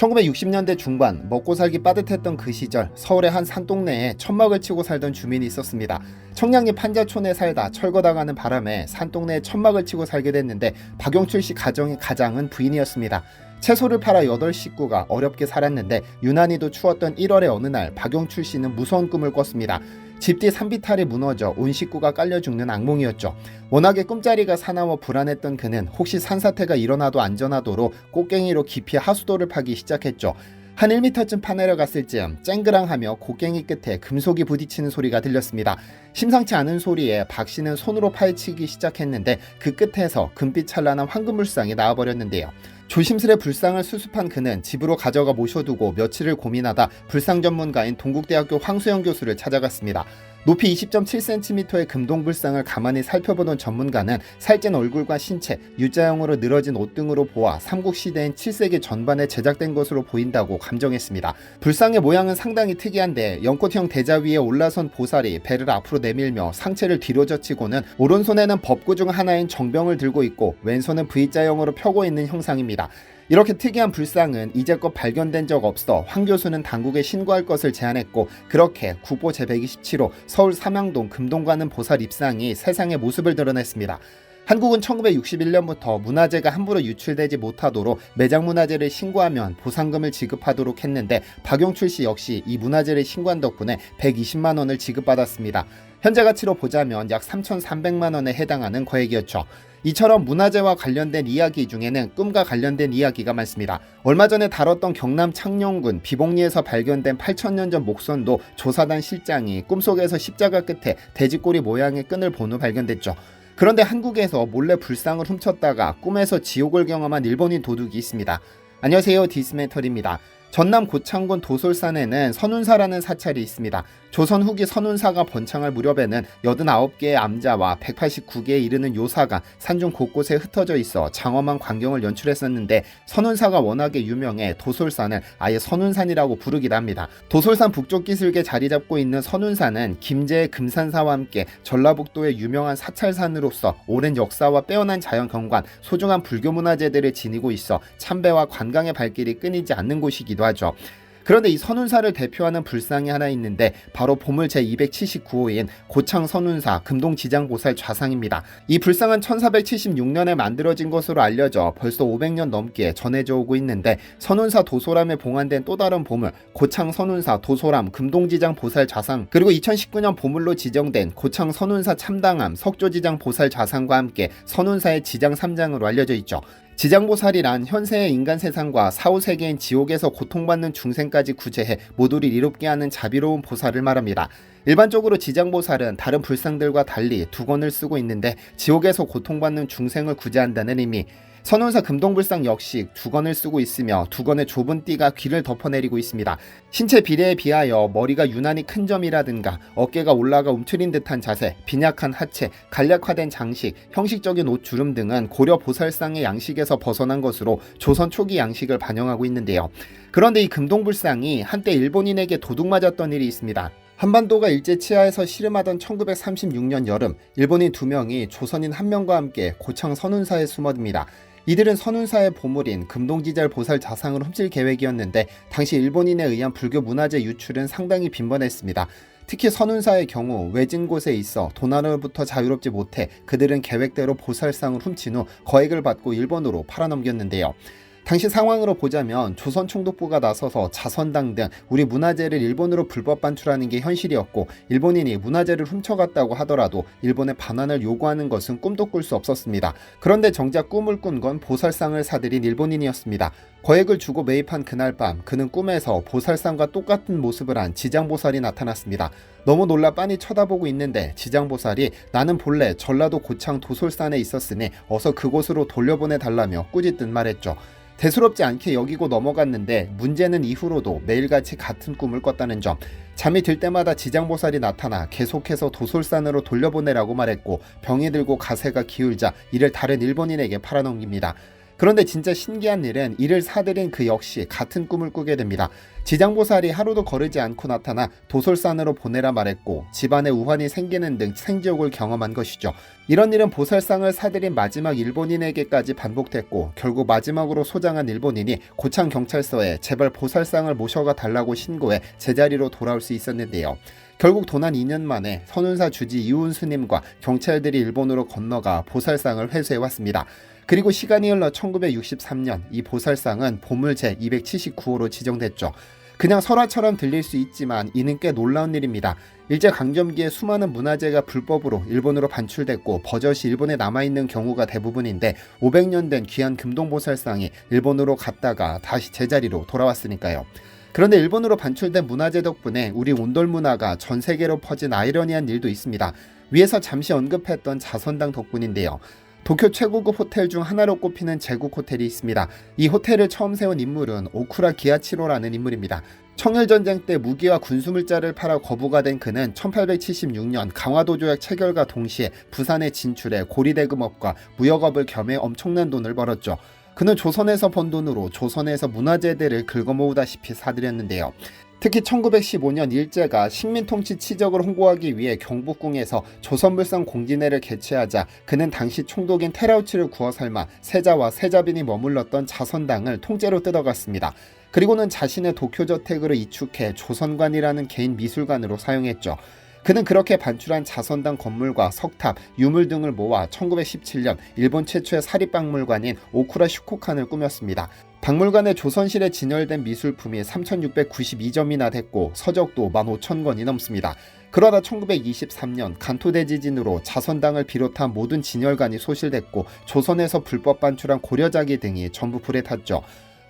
1960년대 중반 먹고 살기 빠듯했던 그 시절 서울의 한 산동네에 천막을 치고 살던 주민이 있었습니다. 청량리 판자촌에 살다 철거당하는 바람에 산동네에 천막을 치고 살게 됐는데 박용출 씨 가정의 가장은 부인이었습니다. 채소를 팔아 8 식구가 어렵게 살았는데 유난히도 추웠던 1월의 어느 날 박용출 씨는 무서운 꿈을 꿨습니다. 집뒤 산비탈이 무너져 온 식구가 깔려 죽는 악몽이었죠. 워낙에 꿈자리가 사나워 불안했던 그는 혹시 산사태가 일어나도 안전하도록 꽃갱이로 깊이 하수도를 파기 시작했죠. 한 1m쯤 파내려 갔을 즈음 쨍그랑하며 곡괭이 끝에 금속이 부딪히는 소리가 들렸습니다. 심상치 않은 소리에 박 씨는 손으로 파헤치기 시작했는데 그 끝에서 금빛 찬란한 황금불상이 나와버렸는데요. 조심스레 불상을 수습한 그는 집으로 가져가 모셔두고 며칠을 고민하다 불상 전문가인 동국대학교 황수영 교수를 찾아갔습니다. 높이 20.7cm의 금동불상을 가만히 살펴보던 전문가는 살찐 얼굴과 신체, U자형으로 늘어진 옷 등으로 보아 삼국시대인 7세기 전반에 제작된 것으로 보인다고 감정했습니다. 불상의 모양은 상당히 특이한데 연꽃형 대자 위에 올라선 보살이 배를 앞으로 내밀며 상체를 뒤로 젖히고는 오른손에는 법구 중 하나인 정병을 들고 있고 왼손은 V자형으로 펴고 있는 형상입니다. 이렇게 특이한 불상은 이제껏 발견된 적 없어 황 교수는 당국에 신고할 것을 제안했고 그렇게 국보 제127호 서울 삼양동 금동관은 보살 입상이 세상의 모습을 드러냈습니다. 한국은 1961년부터 문화재가 함부로 유출되지 못하도록 매장 문화재를 신고하면 보상금을 지급하도록 했는데 박용출 씨 역시 이 문화재를 신고한 덕분에 120만 원을 지급받았습니다. 현재 가치로 보자면 약 3,300만 원에 해당하는 거액이었죠. 이처럼 문화재와 관련된 이야기 중에는 꿈과 관련된 이야기가 많습니다. 얼마 전에 다뤘던 경남 창녕군 비봉리에서 발견된 8천년 전 목선도 조사단 실장이 꿈속에서 십자가 끝에 돼지꼬리 모양의 끈을 본 후 발견됐죠. 그런데 한국에서 몰래 불상을 훔쳤다가 꿈에서 지옥을 경험한 일본인 도둑이 있습니다. 안녕하세요 디스메털입니다. 전남 고창군 도솔산에는 선운사라는 사찰이 있습니다. 조선 후기 선운사가 번창할 무렵에는 89개의 암자와 189개에 이르는 요사가 산중 곳곳에 흩어져 있어 장엄한 광경을 연출했었는데 선운사가 워낙에 유명해 도솔산을 아예 선운산이라고 부르기도 합니다. 도솔산 북쪽 기슭에 자리 잡고 있는 선운산은 김제의 금산사와 함께 전라북도의 유명한 사찰산으로서 오랜 역사와 빼어난 자연 경관, 소중한 불교 문화재들을 지니고 있어 참배와 관광의 발길이 끊이지 않는 곳이기도 하죠. 그런데 이 선운사를 대표하는 불상이 하나 있는데 바로 보물 제279호인 고창 선운사 금동지장보살 좌상입니다. 이 불상은 1476년에 만들어진 것으로 알려져 벌써 500년 넘게 전해져 오고 있는데 선운사 도소람에 봉안된 또 다른 보물 고창 선운사 도소람 금동지장 보살 좌상 그리고 2019년 보물로 지정된 고창 선운사 참당함 석조지장 보살 좌상과 함께 선운사의 지장 3장으로 알려져 있죠. 지장보살이란 현세의 인간 세상과 사후 세계인 지옥에서 고통받는 중생까지 구제해 모두를 이롭게 하는 자비로운 보살을 말합니다. 일반적으로 지장보살은 다른 불상들과 달리 두 권을 쓰고 있는데 지옥에서 고통받는 중생을 구제한다는 의미, 선운사 금동불상 역시 두 건을 쓰고 있으며 두 건의 좁은 띠가 귀를 덮어내리고 있습니다. 신체 비례에 비하여 머리가 유난히 큰 점이라든가 어깨가 올라가 움츠린 듯한 자세, 빈약한 하체, 간략화된 장식, 형식적인 옷 주름 등은 고려 보살상의 양식에서 벗어난 것으로 조선 초기 양식을 반영하고 있는데요. 그런데 이 금동불상이 한때 일본인에게 도둑 맞았던 일이 있습니다. 한반도가 일제 치하에서 씨름하던 1936년 여름, 일본인 두 명이 조선인 한 명과 함께 고창 선운사에 숨어듭니다. 이들은 선운사의 보물인 금동지절 보살 자상을 훔칠 계획이었는데 당시 일본인에 의한 불교 문화재 유출은 상당히 빈번했습니다. 특히 선운사의 경우 외진 곳에 있어 도난으로부터 자유롭지 못해 그들은 계획대로 보살상을 훔친 후 거액을 받고 일본으로 팔아넘겼는데요. 당시 상황으로 보자면 조선 총독부가 나서서 자선당 등 우리 문화재를 일본으로 불법 반출하는 게 현실이었고 일본인이 문화재를 훔쳐갔다고 하더라도 일본의 반환을 요구하는 것은 꿈도 꿀 수 없었습니다. 그런데 정작 꿈을 꾼 건 보살상을 사들인 일본인이었습니다. 거액을 주고 매입한 그날 밤 그는 꿈에서 보살상과 똑같은 모습을 한 지장보살이 나타났습니다. 너무 놀라 빤히 쳐다보고 있는데 지장보살이 나는 본래 전라도 고창 도솔산에 있었으니 어서 그곳으로 돌려보내 달라며 꾸짖듯 말했죠. 대수롭지 않게 여기고 넘어갔는데 문제는 이후로도 매일같이 같은 꿈을 꿨다는 점. 잠이 들 때마다 지장보살이 나타나 계속해서 도솔산으로 돌려보내라고 말했고 병이 들고 가세가 기울자 이를 다른 일본인에게 팔아넘깁니다. 그런데 진짜 신기한 일은 이를 사들인 그 역시 같은 꿈을 꾸게 됩니다. 지장보살이 하루도 거르지 않고 나타나 도솔산으로 보내라 말했고 집안에 우환이 생기는 등 생지옥을 경험한 것이죠. 이런 일은 보살상을 사들인 마지막 일본인에게까지 반복됐고 결국 마지막으로 소장한 일본인이 고창 경찰서에 제발 보살상을 모셔가 달라고 신고해 제자리로 돌아올 수 있었는데요. 결국 도난 2년 만에 선운사 주지 이훈 스님과 경찰들이 일본으로 건너가 보살상을 회수해 왔습니다. 그리고 시간이 흘러 1963년 이 보살상은 보물 제 279호로 지정됐죠. 그냥 설화처럼 들릴 수 있지만 이는 꽤 놀라운 일입니다. 일제 강점기에 수많은 문화재가 불법으로 일본으로 반출됐고 버젓이 일본에 남아있는 경우가 대부분인데 500년 된 귀한 금동보살상이 일본으로 갔다가 다시 제자리로 돌아왔으니까요. 그런데 일본으로 반출된 문화재 덕분에 우리 온돌 문화가 전 세계로 퍼진 아이러니한 일도 있습니다. 위에서 잠시 언급했던 자선당 덕분인데요. 도쿄 최고급 호텔 중 하나로 꼽히는 제국 호텔이 있습니다. 이 호텔을 처음 세운 인물은 오쿠라 기아치로라는 인물입니다. 청일전쟁 때 무기와 군수물자를 팔아 거부가 된 그는 1876년 강화도 조약 체결과 동시에 부산에 진출해 고리대금업과 무역업을 겸해 엄청난 돈을 벌었죠. 그는 조선에서 번 돈으로 조선에서 문화재들을 긁어모으다시피 사들였는데요. 특히 1915년 일제가 식민통치 치적을 홍보하기 위해 경복궁에서 조선물산 공진회를 개최하자 그는 당시 총독인 테라우치를 구워 삶아 세자와 세자빈이 머물렀던 자선당을 통째로 뜯어갔습니다. 그리고는 자신의 도쿄 저택으로 이축해 조선관이라는 개인 미술관으로 사용했죠. 그는 그렇게 반출한 자선당 건물과 석탑, 유물 등을 모아 1917년 일본 최초의 사립박물관인 오쿠라 슈코칸을 꾸몄습니다. 박물관에 조선실에 진열된 미술품이 3,692점이나 됐고 서적도 15,000권이 넘습니다. 그러다 1923년 간토 대지진으로 자선당을 비롯한 모든 진열관이 소실됐고 조선에서 불법 반출한 고려자기 등이 전부 불에 탔죠.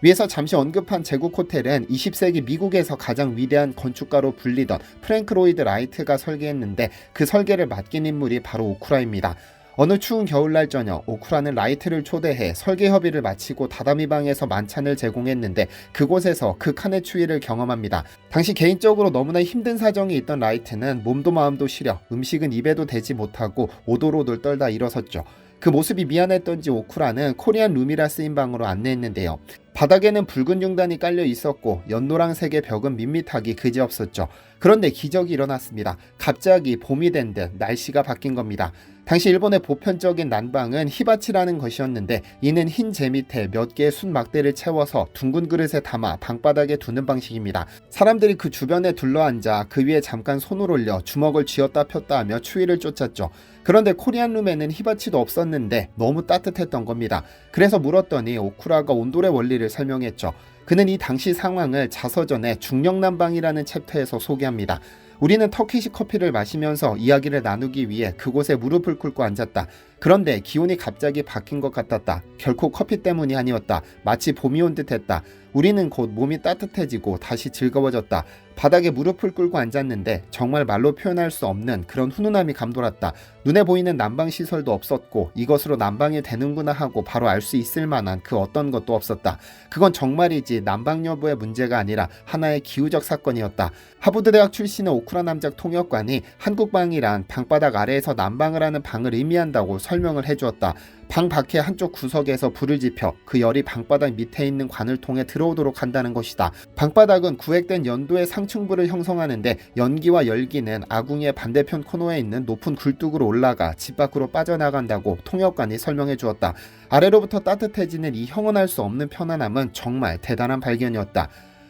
위에서 잠시 언급한 제국 호텔은 20세기 미국에서 가장 위대한 건축가로 불리던 프랭크 로이드 라이트가 설계했는데 그 설계를 맡긴 인물이 바로 오쿠라입니다. 어느 추운 겨울날 저녁 오쿠라는 라이트를 초대해 설계 협의를 마치고 다다미 방에서 만찬을 제공했는데 그곳에서 극한의 추위를 경험합니다. 당시 개인적으로 너무나 힘든 사정이 있던 라이트는 몸도 마음도 시려 음식은 입에도 대지 못하고 오돌오돌 떨다 일어섰죠. 그 모습이 미안했던지 오쿠라는 코리안 룸이라 쓰인 방으로 안내했는데요. 바닥에는 붉은 융단이 깔려 있었고 연노랑색의 벽은 밋밋하기 그지없었죠. 그런데 기적이 일어났습니다. 갑자기 봄이 된 듯 날씨가 바뀐 겁니다. 당시 일본의 보편적인 난방은 히바치라는 것이었는데 이는 흰 재 밑에 몇 개의 순 막대를 채워서 둥근 그릇에 담아 방바닥에 두는 방식입니다. 사람들이 그 주변에 둘러앉아 그 위에 잠깐 손을 올려 주먹을 쥐었다 폈다 하며 추위를 쫓았죠. 그런데 코리안 룸에는 히바치도 없었는데 너무 따뜻했던 겁니다. 그래서 물었더니 오쿠라가 온돌의 원리를 설명했죠. 그는 이 당시 상황을 자서전에 중력난방이라는 챕터에서 소개합니다. 우리는 터키식 커피를 마시면서 이야기를 나누기 위해 그곳에 무릎을 꿇고 앉았다. 그런데 기온이 갑자기 바뀐 것 같았다. 결코 커피 때문이 아니었다. 마치 봄이 온 듯했다. 우리는 곧 몸이 따뜻해지고 다시 즐거워졌다. 바닥에 무릎을 꿇고 앉았는데 정말 말로 표현할 수 없는 그런 훈훈함이 감돌았다. 눈에 보이는 난방 시설도 없었고 이것으로 난방이 되는구나 하고 바로 알 수 있을 만한 그 어떤 것도 없었다. 그건 정말이지 난방 여부의 문제가 아니라 하나의 기후적 사건이었다. 하버드 대학 출신의 오쿠라 남작 통역관이 한국 방이란 방바닥 아래에서 난방을 하는 방을 의미한다고 설명을 해주었다. 방 밖의 한쪽 구석에서 불을 지펴 그 열이 방바닥 밑에 있는 관을 통해 들어오도록 한다는 것이다. 방바닥은 구획된 연도의 상 층부를 형성하는데 연기와 열기는 아궁이의 반대편 코너에 있는 높은 굴뚝으로 올라가 집 밖으로 빠져나간다고 통역관이 설명해 주었다. 아래로부터 따뜻해지는 이 형언할 수 없는 편안함은 정말 대단한 발견이었다.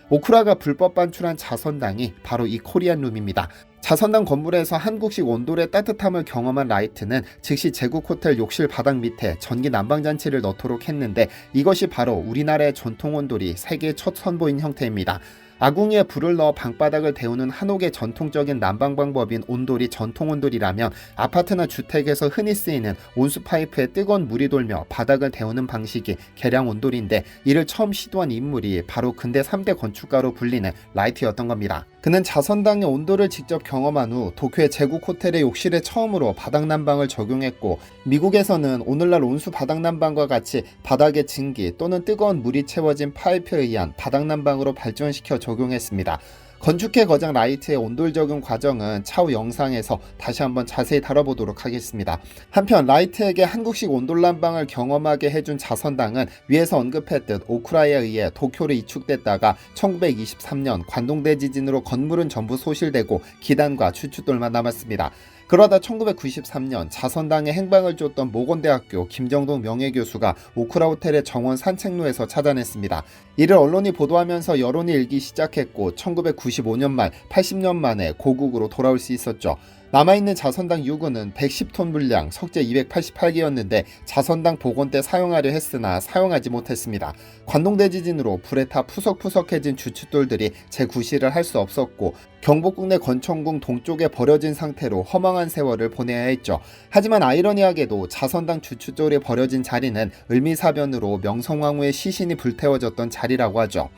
오쿠라가 불법 반출한 자선당이 바로 이 코리안 룸입니다. 자선당 건물에서 한국식 온돌의 따뜻함을 경험한 라이트는 즉시 제국 호텔 욕실 바닥 밑에 전기 난방 장치를 넣도록 했는데 이것이 바로 우리나라의 전통 온돌이 세계 첫 선보인 형태입니다. 아궁이에 불을 넣어 방바닥을 데우는 한옥의 전통적인 난방 방법인 온돌이 전통 온돌이라면 아파트나 주택에서 흔히 쓰이는 온수 파이프에 뜨거운 물이 돌며 바닥을 데우는 방식이 개량 온돌인데 이를 처음 시도한 인물이 바로 근대 3대 건축가로 불리는 라이트였던 겁니다. 그는 자선당의 온도를 직접 경험한 후 도쿄의 제국 호텔의 욕실에 처음으로 바닥 난방을 적용했고 미국에서는 오늘날 온수 바닥 난방과 같이 바닥에 증기 또는 뜨거운 물이 채워진 파이프에 의한 바닥 난방으로 발전시켜 적용했습니다. 건축해 거장 라이트의 온돌 적용 과정은 차후 영상에서 다시 한번 자세히 다뤄보도록 하겠습니다. 한편 라이트에게 한국식 온돌 난방을 경험하게 해준 자선당은 위에서 언급했듯 오쿠라에 의해 도쿄로 이축됐다가 1923년 관동대 지진으로 건물은 전부 소실되고 기단과 추춧돌만 남았습니다. 그러다 1993년 자선당에 행방을 쫓던 모건대학교 김정동 명예교수가 오쿠라 호텔의 정원 산책로에서 찾아냈습니다. 이를 언론이 보도하면서 여론이 일기 시작했고 1995년 말 80년 만에 고국으로 돌아올 수 있었죠. 남아있는 자선당 유구는 110톤 분량, 석재 288개였는데 자선당 복원 때 사용하려 했으나 사용하지 못했습니다. 관동대 지진으로 불에 타 푸석푸석해진 주춧돌들이 재구시를 할 수 없었고 경복궁 내 건천궁 동쪽에 버려진 상태로 허망한 세월을 보내야 했죠. 하지만 아이러니하게도 자선당 주춧돌이 버려진 자리는 을미사변으로 명성황후의 시신이 불태워졌던 자리라고 하죠.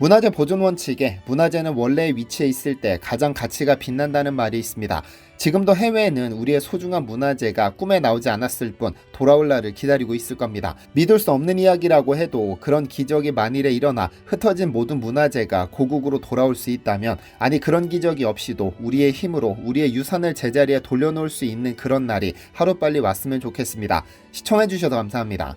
문화재 보존 원칙에 문화재는 원래의 위치에 있을 때 가장 가치가 빛난다는 말이 있습니다. 지금도 해외에는 우리의 소중한 문화재가 꿈에 나오지 않았을 뿐 돌아올 날을 기다리고 있을 겁니다. 믿을 수 없는 이야기라고 해도 그런 기적이 만일에 일어나 흩어진 모든 문화재가 고국으로 돌아올 수 있다면 아니 그런 기적이 없이도 우리의 힘으로 우리의 유산을 제자리에 돌려놓을 수 있는 그런 날이 하루빨리 왔으면 좋겠습니다. 시청해주셔서 감사합니다.